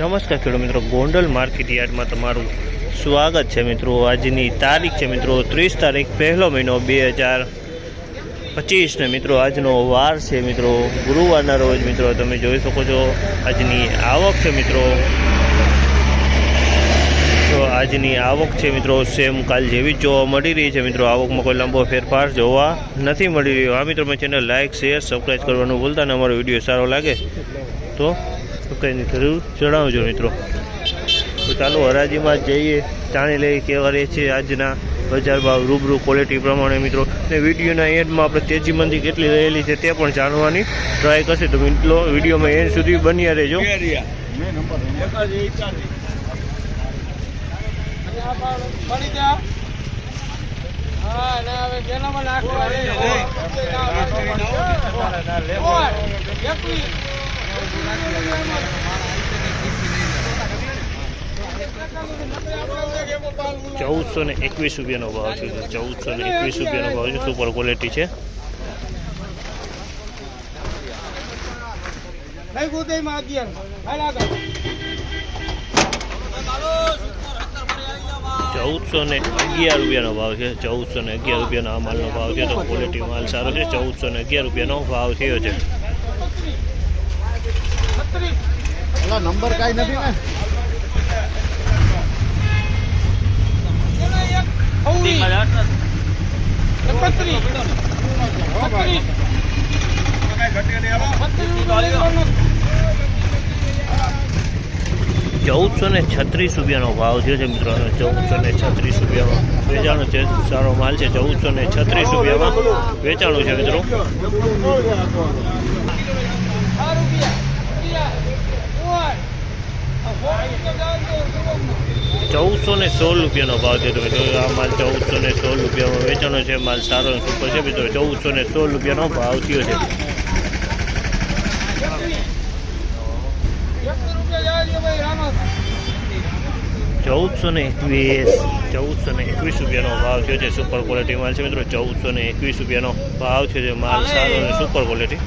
નમસ્કાર ખેડૂત મિત્રો, ગોંડલ માર્કેટ યાર્ડમાં તમારું સ્વાગત છે મિત્રો. આજની તારીખ છે મિત્રો, ત્રીસ તારીખ, પહેલો મહિનો બે હજાર પચીસને મિત્રો, આજનો વાર છે મિત્રો. ગુરુવારના રોજ મિત્રો, તમે જોઈ શકો છો, આજની આવક છે મિત્રો. તો આજની આવક છે મિત્રો સેમ કાલ જેવી જ જોવા મળી રહી છે. મિત્રો, આવકમાં કોઈ લાંબો ફેરફાર જોવા નથી મળી રહ્યો. આ મિત્રો મેં ચેનલ લાઇક શેર સબસ્ક્રાઈબ કરવાનું ભૂલતા ને. અમારો વીડિયો સારો લાગે તો સબસ્ક્રાઈબની જરૂર જણાવજો મિત્રો. તો ચાલો, હરાજીમાં જઈએ. જાણી લઈએ કેવા રહે છે આજના બજાર ભાવ રૂબરૂ ક્વોલિટી પ્રમાણે મિત્રો. ને વિડીયોના એન્ડમાં આપણે તેજી મંદી કેટલી રહેલી છે તે પણ જાણવાની ટ્રાય કરશે. તો મિત્રો, વિડીયોમાં એન્ડ સુધી બન્યા રહેજો. પડી જા હા ને હવે પેલામાં નાખવા. ચૌદસો ને એકવીસ રૂપિયાનો ભાવ છે ચૌદસો ને એકવીસ રૂપિયાનો ભાવ છે સુપર ક્વોલિટી છે લઈ ગોદાઈમાં અગિયાર. હાલ આગળ. ચૌદસો ને અગિયાર રૂપિયાનો ભાવ છે. ચૌદસો ને અગિયાર રૂપિયાનો આ માલનો ભાવ છે. તો ક્વોલિટી માલ સારો છે. ચૌદસો ને અગિયાર રૂપિયાનો ભાવ થયો છે. નંબર કાંઈ નથી ને? પેલા એક અવળી. એકત્રીસ. છત્રીસ. છત્રીસ રૂપિયા લેવાનો. ચૌદસો ને છત્રીસ રૂપિયાનો ભાવ થયો છે મિત્રો. ચૌદસો ને છત્રીસ રૂપિયામાં વેચાણો છે. સારો માલ છે. ચૌદસો ને છત્રીસ રૂપિયામાં વેચાણું છે મિત્રો. ચૌદસો ને સોળ રૂપિયાનો ભાવ છે તો મિત્રો. આ માલ ચૌદસો ને સોળ રૂપિયામાં વેચાણો છે. માલ સારો સુપર છે મિત્રો. ચૌદસો ને સોળ રૂપિયાનો ભાવ થયો છે એકવીસ રૂપિયા જાય છે ભાઈ રામા ચૌદસો ને એકવીસ, ચૌદસો ને એકવીસ રૂપિયાનો ભાવ થયો છે સુપર ક્વોલિટી માલ છે મિત્રો. ચૌદસો ને એકવીસ રૂપિયાનો ભાવ છે જે માલ સારો અને સુપર ક્વોલિટી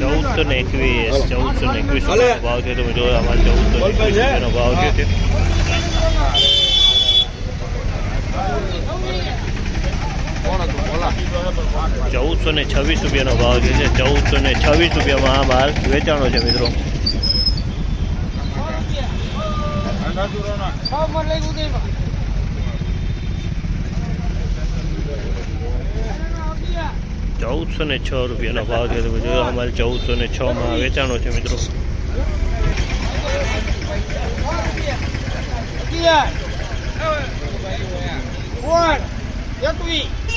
ચૌદસો ને એકવીસ, ચૌદસો ને એકવીસ ભાવ થયો તમે જોયો અમારે ચૌદસો ને એકવીસ રૂપિયાનો ભાવ થયો છે. ચૌદસો ને છવ્વીસ રૂપિયાનો ભાવ છે જે ચૌદસો ને છવ્વીસ રૂપિયામાં આ માલ વેચાણો છે, મિત્રો ભાવમાં લઈ ગોદાઈમાં અગિયાર. ચૌદસો ને છ રૂપિયાનો ભાવ છે તમે જોયો આ માલ ચૌદસો ને છ માં વેચાણો છે, મિત્રો અગિયાર. ઓળ. એકવીસ.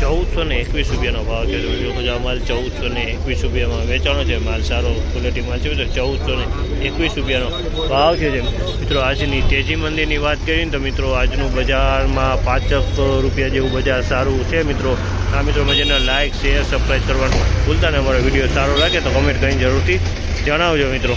ચૌદસો ને એકવીસ રૂપિયાનો ભાવ છે. તમે માલ ચૌદસો ને એકવીસ રૂપિયામાં વેચાણો છે, માલ સારો ક્વોલિટી માલ છે ચૌદસો ને એકવીસ રૂપિયાનો ભાવ છે મિત્રો, આજની તેજી મંદિરની વાત કરીએ ને તો મિત્રો, આજનું બજારમાં પાંચક રૂપિયા જેવું બજાર સારું છે મિત્રો. આ મિત્રો મજાના લાઇક શેર સબસ્ક્રાઈબ કરવાનું ભૂલતા ને, અમારો વીડિયો સારો લાગે તો કમેન્ટ કરીને જરૂરથી જણાવજો મિત્રો.